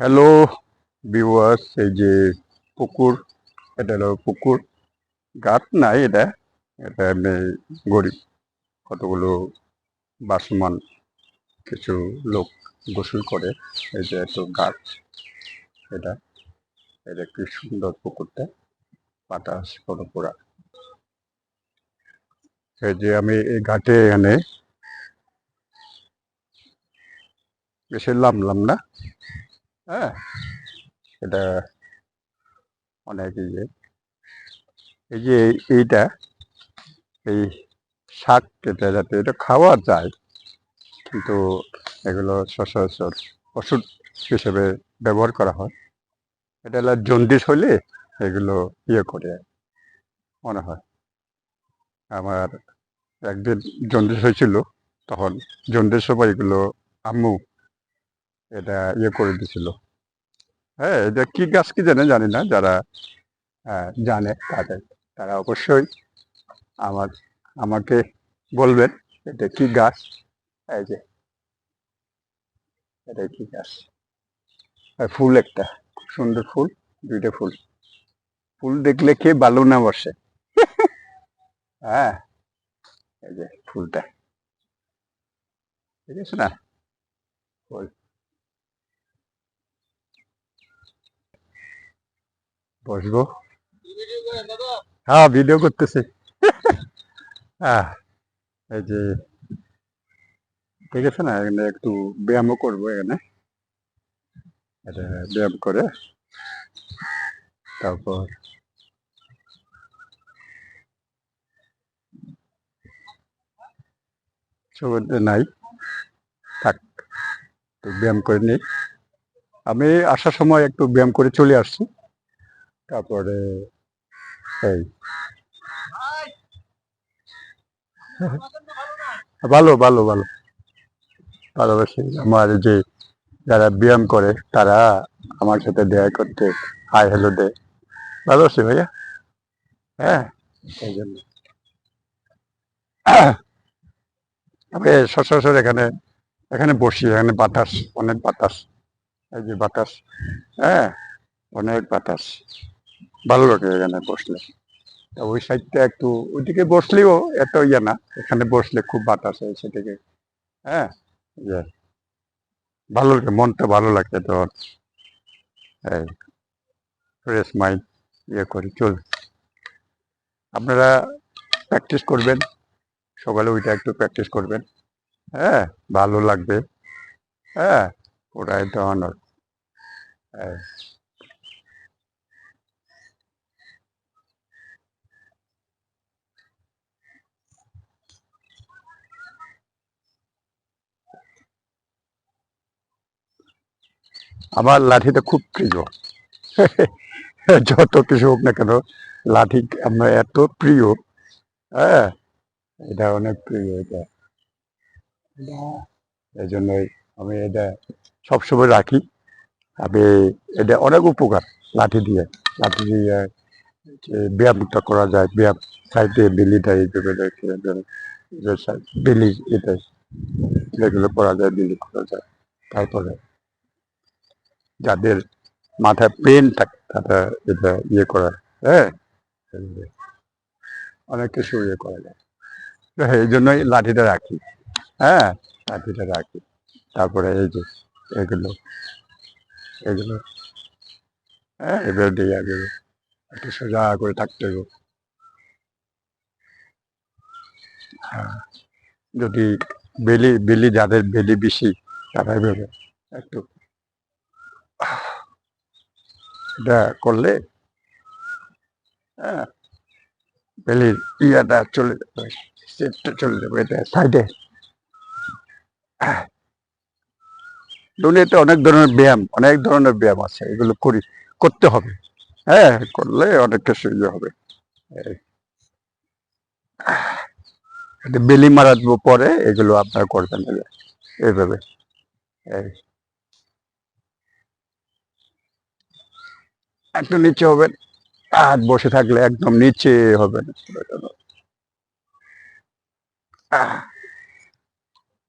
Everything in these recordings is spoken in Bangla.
হ্যালো ভিউয়ার্স এই যে পুকুর, এটা হলো পুকুর। গাত নাই এটা এটা এমনি গরিব, কতগুলো বাসমান কিছু লোক গোসল করে, এই যে এত গাছ, এটা এটা কি সুন্দর পুকুরটা, বাতাস কোনো পোড়া। এই যে আমি এই ঘাটে এখানে বেশি নামলাম না? হ্যাঁ এটা অনেক ইয়ে। এই যে এইটা, এই শাক কেটে যাতে এটা খাওয়া যায়, কিন্তু এগুলো সচরাচর ওষুধ হিসেবে ব্যবহার করা হয়। এটা জন্ডিস হলে এগুলো ইয়ে করে, মনে হয়। আমার একদিন জন্ডিস হয়েছিল, তখন জন্ডিস সময় এগুলো আম্মু এটা ইয়ে করে দিছিল। হ্যাঁ এটা কি গাছ কি জানে জানি না যারা আহ, জানে তাদের তারা অবশ্যই আমার আমাকে বলবেন এটা কি গাছ। এই যে এটা কি গাছ। ফুল একটা সুন্দর ফুল দুইটা ফুল। ফুল দেখলে কে ভালো না বসে। হ্যাঁ এই যে ফুলটা। ঠিক আছে না? ফুল। বসবো। হ্যাঁ ভিডিও করতেছি। এই যে, ঠিক আছে না? এখানে একটু ব্যায়ামও করব এখানে। ব্যায়াম করে, তারপর নাই। থাক, একটু ব্যায়াম করে নিই। আমি আসার সময় একটু ব্যায়াম করে চলে আসছি। তারপরে এই। ভালো ভালো ভালো। ভালোবাসি। আমার যে যারা ব্যায়াম করে, তারা আমার সাথে দেখা করতে হাই হ্যালো দেয়। ভালোবাসি ভাইয়া। হ্যাঁ আমি সচরাচর এখানে এখানে বসি, এখানে বাতাস, অনেক বাতাস। এই যে বাতাস। হ্যাঁ অনেক বাতাস। ভালো লাগে এখানে বসলে। ওই সাইডটা একটু ওইদিকে বসলেও এত ইয়ে না এখানে বসলে খুব বাতাস হয় সেদিকে। হ্যাঁ? ভালো লাগে মনটা ভালো লাগে তো। এই ফ্রেশ মাইন্ড ইয়ে করি চল। আপনারা প্র্যাকটিস করবেন সকালে ওইটা একটু প্র্যাকটিস করবেন। হ্যাঁ? ভালো লাগবে। হ্যাঁ? ওটাই তো অনার হ্যাঁ। আমার লাঠিটা খুব প্রিয়। যত কিছু হোক না কেন, লাঠি আমার এত প্রিয় হ্যাঁ? এটা অনেক প্রিয় এটা। এই জন্যই আমি এটা সবসময় রাখি। আমি এটা অনেক উপকার লাঠি দিয়ে। লাঠি দিয়ে ব্যায়ামটা করা যায়, ব্যায়াম সাইডে বিলিটা এইভাবে বিলি এটা এগুলো করা যায়, বিলি করা যায়। তারপরে যাদের মাথায় পেন থাকে, তারা এটা ইয়ে করা হ্যাঁ? অনেক কিছু ইয়ে করা যায়। তো এই জন্যই লাঠিটা রাখি হ্যাঁ? লাঠিটা রাখি। তারপরে এই যে এগুলো এগুলো হ্যাঁ এবার দিয়ে এগুলো একটু সোজা করে থাকতে হবে। হ্যাঁ যদি বেলি বেলি যাদের বেলি বেশি তারা এভাবে একটু এটা করলে হ্যাঁ বেলির ইয়াটা চলে যাবে, সেটটা চলে যাবে, এটা সাইডে। দুনিয়াতে অনেক ধরনের ব্যায়াম, অনেক ধরনের ব্যায়াম আছে, এগুলো করি, করতে হবে। হ্যাঁ করলে অনেক কিছু ইয়ে হবে বেলি মারার পরে, এগুলো আপনারা করবেন এই এইভাবে। এই। একটু নিচে হবেন আর বসে থাকলে একদম নিচে হবেন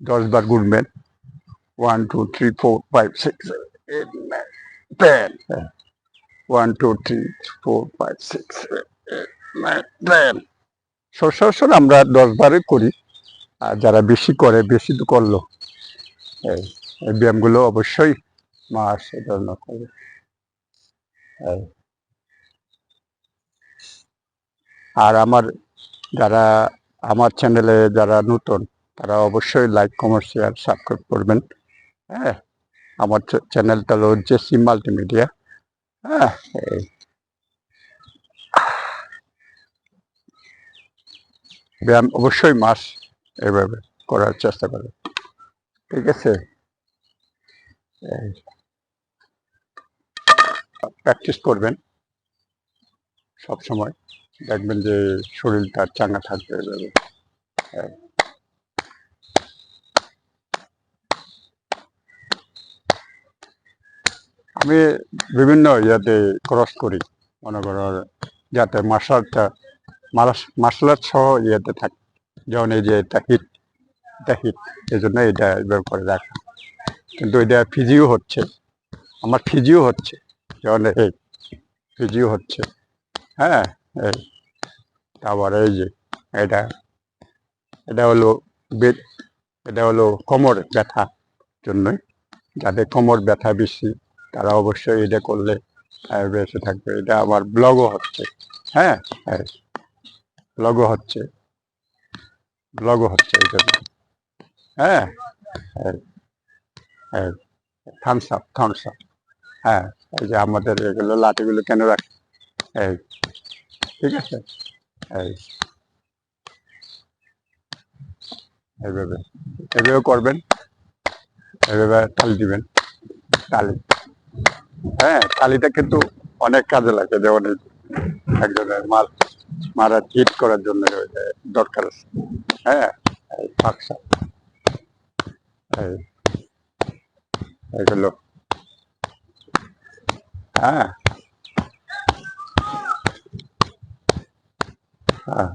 দশ বার গুনবেন one two three four five six eight nine ten one two three four five six nine ten আমরা দশ বারে করি। আর যারা বেশি করে, বেশি তো করল, এই ব্যায়ামগুলো অবশ্যই মাস এ করবে। আর আমার যারা আমার চ্যানেলে যারা নতুন, তারা অবশ্যই লাইক কমেন্ট শেয়ার সাবস্ক্রাইব করবেন। হ্যাঁ আমার চ্যানেলটা হলো জেসি মাল্টিমিডিয়া হ্যাঁ। ব্যায়াম অবশ্যই মাস এভাবে করার চেষ্টা করবে ঠিক আছে? প্র্যাকটিস করবেন। সব সময় দেখবেন যে শরীরটা চাঙ্গা থাকবে এভাবে। আমি বিভিন্ন ইয়াতে ক্রস করি, মনে করো যাতে মার্শালটা মার্শাল আর্ট সহ ইয়েতে থাকে। যেমন এই যে এটা হিট এটা হিট এই জন্য এটা এবার করে রাখা। কিন্তু এটা ফিজিও হচ্ছে। আমার ফিজিও হচ্ছে। এই ফিজিও হচ্ছে। হ্যাঁ এই তারপরে এই যে এটা এটা হলো বেড, এটা হলো কোমর ব্যথা জন্যই। যাদের কোমর ব্যথা বেশি, তারা অবশ্যই এটা করলে বেঁচে থাকবে। এটা আমার ব্লগও হচ্ছে। হ্যাঁ হ্যাঁ ব্লগও হচ্ছে। ব্লগও হচ্ছে এই জন্য। হ্যাঁ হ্যাঁ থামস আপ থামস আপ হ্যাঁ। এই যে আমাদের এগুলো লাঠিগুলো কেন রাখে, এই, ঠিক আছে? এই, এইভাবে এইভাবে করবেন, এইভাবে তালি দিবেন, তালি। হ্যাঁ তালিটা কিন্তু অনেক কাজে লাগে যেমন একজনের মাল মারা হিট করার জন্য দরকার আছে। হ্যাঁ পাকসা এই, এগুলো। হ্যাঁ। হ্যাঁ।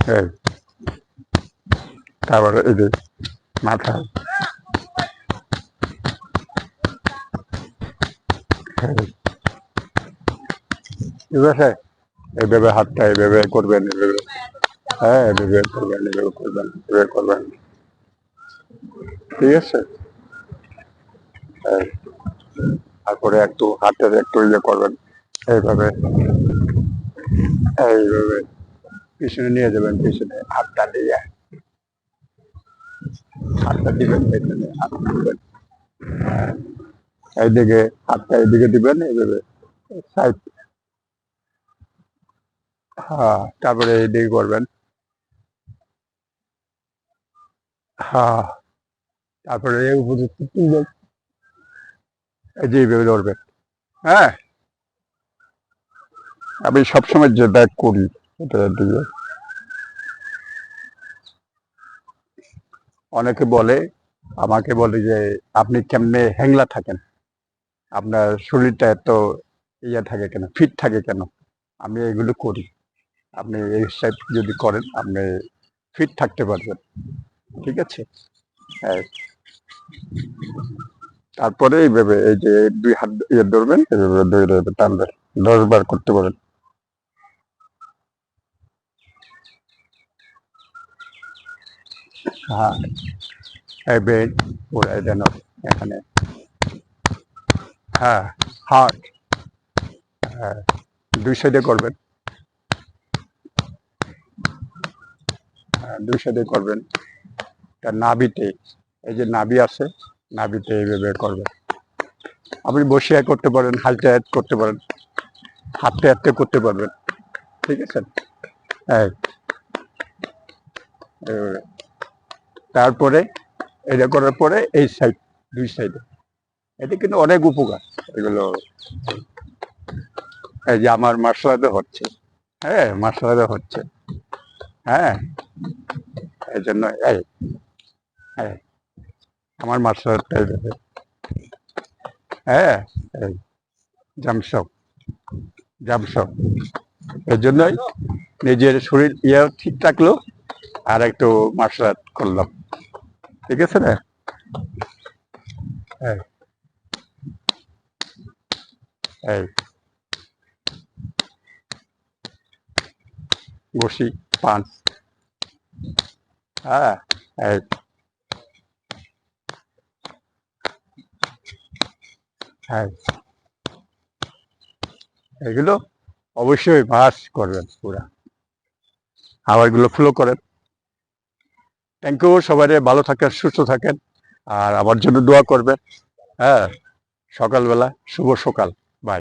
হ্যাঁ। তারপরে এই যে মাথা। ঠিক আছে? এইভাবে হাতটা এইভাবে করবেন, এইভাবে। হ্যাঁ এভাবে করবেন, এইভাবে করবেন এইভাবে করবেন। ঠিক আছে। তারপরে একটু হাতের একটু ইয়ে করবেন। এইভাবে এইভাবে পিছনে নিয়ে যাবেন, পিছনে হাতটা দিয়ে হাতটা দিবেন, পেছনে হাতটা দিবেন। এইদিকে হাতটা এইদিকে দিবেন, এইভাবে সাইড। হ্যাঁ তারপরে এইদিকে করবেন। হ্যাঁ তারপরে এই যে এইভাবে ধরবেন হ্যাঁ? আমি সবসময় যেটা করি, এটা দিয়ে। অনেকে বলে, আমাকে বলে যে, আপনি কেমনে হ্যাংলা থাকেন? আপনার শরীরটা এত ইয়ে থাকে কেন? ফিট থাকে কেন? আমি এগুলো করি। আপনি এই সাইড যদি করেন, আপনি ফিট থাকতে পারবেন। ঠিক আছে? হ্যাঁ। তারপরে এইভাবে এই যে দুই হাত ইয়ে ধরবেন এইভাবে ধরে টানবেন দশ বার করতে পারেন। হ্যাঁ এখানে। হ্যাঁ হ্যাঁ দুই সাইডে করবেন। হ্যাঁ, দুই সাইডে করবেন। নাভিতে এই যে নাভি আছে নাভিতে এইভাবে করবেন আপনি বসিয়ে করতে পারেন হালতে অ্যাড করতে পারেন, হাতে হাতে করতে পারবেন, ঠিক আছে। তারপরে এটা করার পরে এই সাইড দুই সাইডে এটা কিন্তু অনেক উপকার, এগুলো। এই যে আমার মার্শালাতে হচ্ছে। হ্যাঁ মার্শালাতে হচ্ছে। হ্যাঁ। এই জন্য, এই। হ্যাঁ আমার এইভাবে হ্যাঁ জামসব জামসব এর জন্যই নিজের শরীর ইয়ে ঠিক থাকল আর একটু মার্শাল আর্ট করলাম। ঠিক আছে না? এই। এই পান। হ্যাঁ হ্যাঁ। এগুলো অবশ্যই মাস করবেন পুরা। খাবারগুলো ফ্লো করেন। থ্যাংক ইউ সবাই, ভালো থাকেন, সুস্থ থাকেন। আর আমার জন্য দোয়া করবেন। হ্যাঁ সকালবেলা, শুভ সকাল।